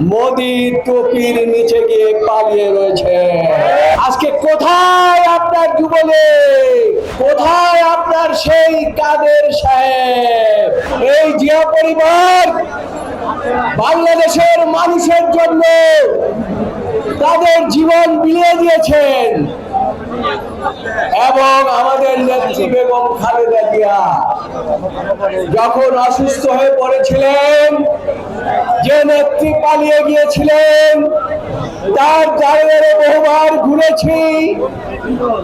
মোদি টুপির নিচে গিয়ে পালিয়ে রয়েছে। আজকে কোথায় আপনার যুবলে? কোথায় আপনার সেই কাদের সাহেব? এই জিয়া পরিবার বাংলাদেশের মানুষের জন্য তাদের জীবন বিলিয়ে দিয়েছেন। এবং আমাদের নেত্রী বেগম খালেদা জিয়া যখন অসুস্থ হয়ে পড়েছিলেন, যে নেত্রী পালিয়ে গিয়েছিলেন, তার দাঁড়িয়ে বহুবার ঘুরেছি,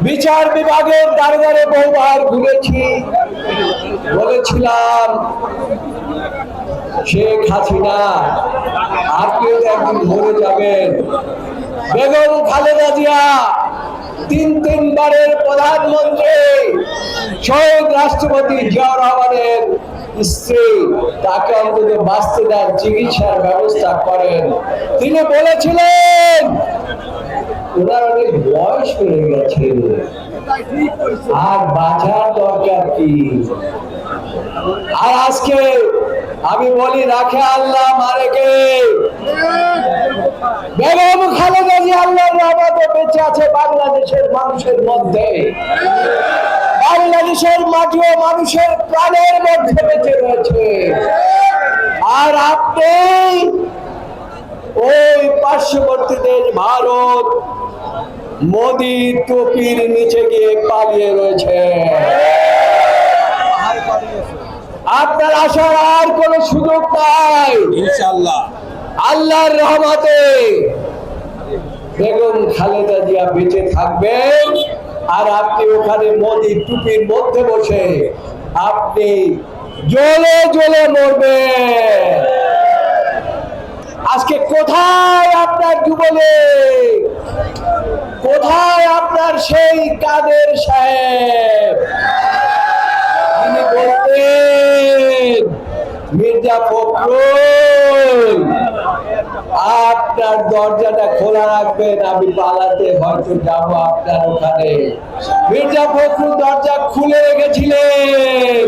বিচার বিভাগের দাঁড়িয়ে বহুবার ঘুরেছি। বলেছিলাম শেখ হাসিনা, আপনিও একদিন মরে যাবেন। বেগম খালেদা জিয়া, তিন তিনবারের প্রধানমন্ত্রী শহীদ রাষ্ট্রপতি জিয়াউর রহমানের স্ত্রী, তাকে অন্তত বাঁচতে দেন চিকিৎসার ব্যবস্থা করেন। তিনি বলেছিলেন, ওনার অনেক বয়স হয়ে গেছে। আর বাঁচার দরকার কি? আর আজকে আমি বলি, রাখে আল্লাহ, মারে কে? বেগম খালেদা জি আল্লাহর রহমতে বেঁচে আছে বাংলাদেশের মানুষের মধ্যে। বাংলাদেশের মাটি ও মানুষের প্রাণের মধ্যে বেঁচে রয়েছে। আর আপনি ওই পার্শ্ববর্তী দেশ ভারত, মোদি টুপির নিচে গিয়ে পালিয়ে রয়েছে। আপনার আসার আর কোনো সুযোগ নাই। ইনশাআল্লাহ। আল্লাহর রহমতে বেগম খালেদা জিয়া বেঁচে থাকবেন। আর আপনি ওখানে মোদি টুপির মধ্যে বসে আপনি জ্বলে জ্বলে মরবেন। আজকে কোথায় আপনার যুবলে? কোথায় আপনার সেই কাদের সাহেব তিনি বলতেন ফখরুল। আপনার দরজাটা খোলা রাখবেন, আমি পালাতে হয়তো যাব আপনার ওখানে। মির্জা ফখরুল দরজা খুলে রেখেছিলেন,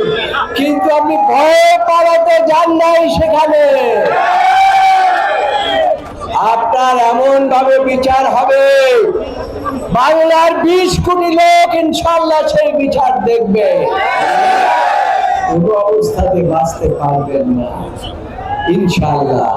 কিন্তু আপনি ভয়ে পালাতে যান নাই সেখানে। আপনার এমন ভাবে বিচার হবে, বাংলার বিশ কোটি লোক ইনশাল্লাহ সেই বিচার দেখবে। কোনো অবস্থাতে বাঁচতে পারবেন না। ইনশাল্লাহ